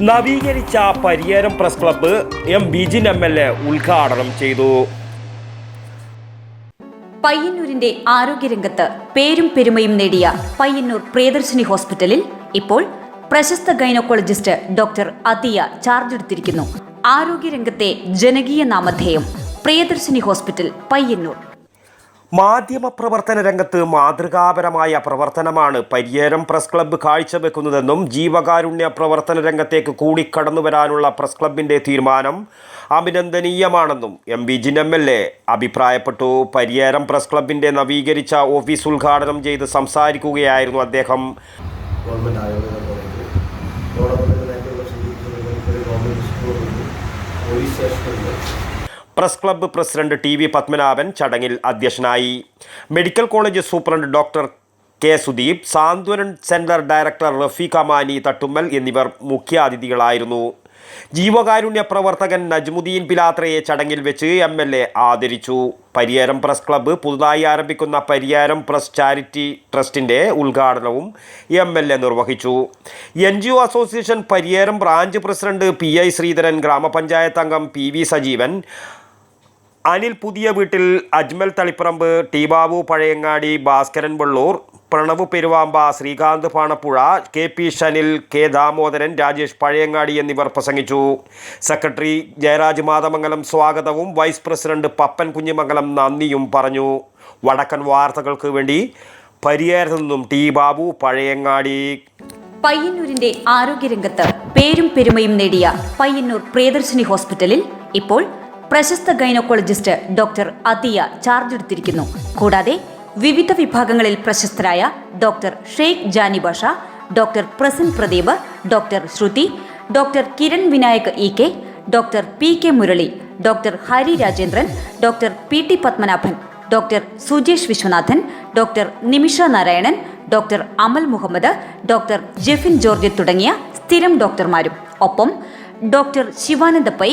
നവീകരിച്ച Pariyaram press club M Bijin M L A ഉദ്ഘാടനം ചെയ്തു. പയ്യന്നൂരിന്റെ ആരോഗ്യരംഗത്ത് പേരും പെരുമയും നേടിയ പയ്യന്നൂർ പ്രിയദർശിനി ഹോസ്പിറ്റലിൽ ഇപ്പോൾ പ്രശസ്ത ഗൈനക്കോളജിസ്റ്റ് ഡോക്ടർ അതിയ ചാർജ് എടുത്തിരിക്കുന്നു. ആരോഗ്യരംഗത്തെ ജനകീയ നാമധേയം പ്രിയദർശിനി ഹോസ്പിറ്റൽ പയ്യന്നൂർ. മാധ്യമപ്രവർത്തന രംഗത്ത് മാതൃകാപരമായ പ്രവർത്തനമാണ് പരിയേരം പ്രസ് ക്ലബ്ബ് കാഴ്ചവെക്കുന്നതെന്നും ജീവകാരുണ്യ പ്രവർത്തന രംഗത്തേക്ക് കൂടി കടന്നു വരാനുള്ള പ്രസ് ക്ലബ്ബിന്റെ തീരുമാനം അഭിനന്ദനീയമാണെന്നും M Bijin M L A അഭിപ്രായപ്പെട്ടു. പരിയേരം പ്രസ് ക്ലബ്ബിന്റെ നവീകരിച്ച ഓഫീസ് ഉദ്ഘാടനം ചെയ്ത് സംസാരിക്കുകയായിരുന്നു അദ്ദേഹം. Press club president T V Padmanabhan ചടങ്ങിൽ അധ്യക്ഷനായി. Medical college superintendent doctor K Sudeep Santhwanan centre director Rafeeqa Mani Thattummal എന്നിവർ മുഖ്യാതിഥികളായിരുന്നു. ജീവകാരുണ്യ പ്രവർത്തകൻ നജ്മുദ്ദീൻ പിലാത്രയെ ചടങ്ങിൽ വെച്ച് എം എൽ എ ആദരിച്ചു. പരിയാരം പ്രസ് ക്ലബ്ബ് പുതുതായി ആരംഭിക്കുന്ന പരിയാരം പ്രസ് ചാരിറ്റി ട്രസ്റ്റിന്റെ ഉദ്ഘാടനവും എം എൽ എ നിർവഹിച്ചു. N G O association Pariyaram branch president P I Sreedharan ഗ്രാമപഞ്ചായത്ത് അംഗം പി വി സജീവൻ അനിൽ പുതിയ വീട്ടിൽ Ajmal Taliparamba T Babu Pazhayangadi Bhaskaran Vellur Pranav Peruvamba Srikanth Panappuzha K P Shanil K Damodaran Rajesh Pazhayangadi എന്നിവർ പ്രസംഗിച്ചു. Secretary Jayaraj Mathamangalam സ്വാഗതവും vice president Pappan Kunhimangalam നന്ദിയും പറഞ്ഞു. വടക്കൻ വാർത്തകൾക്ക് വേണ്ടി പരിയാരത്തു നിന്നും ടി ബാബു പഴയങ്ങാടി. പയ്യന്നൂരിന്റെ ആരോഗ്യരംഗത്ത് പേരും പെരുമയും നേടിയ പയ്യന്നൂർ പ്രിയദർശിനി ഹോസ്പിറ്റലിൽ ഇപ്പോൾ പ്രശസ്ത ഗൈനക്കോളജിസ്റ്റ് ഡോക്ടർ അതിയ ചാർജ് എടുത്തിരിക്കുന്നു. കൂടാതെ വിവിധ വിഭാഗങ്ങളിൽ പ്രശസ്തരായ doctor Sheikh Jani Basha doctor Prasan Pradeep doctor Shruthi doctor Kiran Vinayak E K doctor P K Murali doctor Hari Rajendran doctor P T Padmanabhan doctor Sujesh Viswanathan doctor Nimisha Narayanan doctor Amal Muhammad doctor Jefin George തുടങ്ങിയ സ്ഥിരം ഡോക്ടർമാരും. ഒപ്പം doctor Shivananda Pai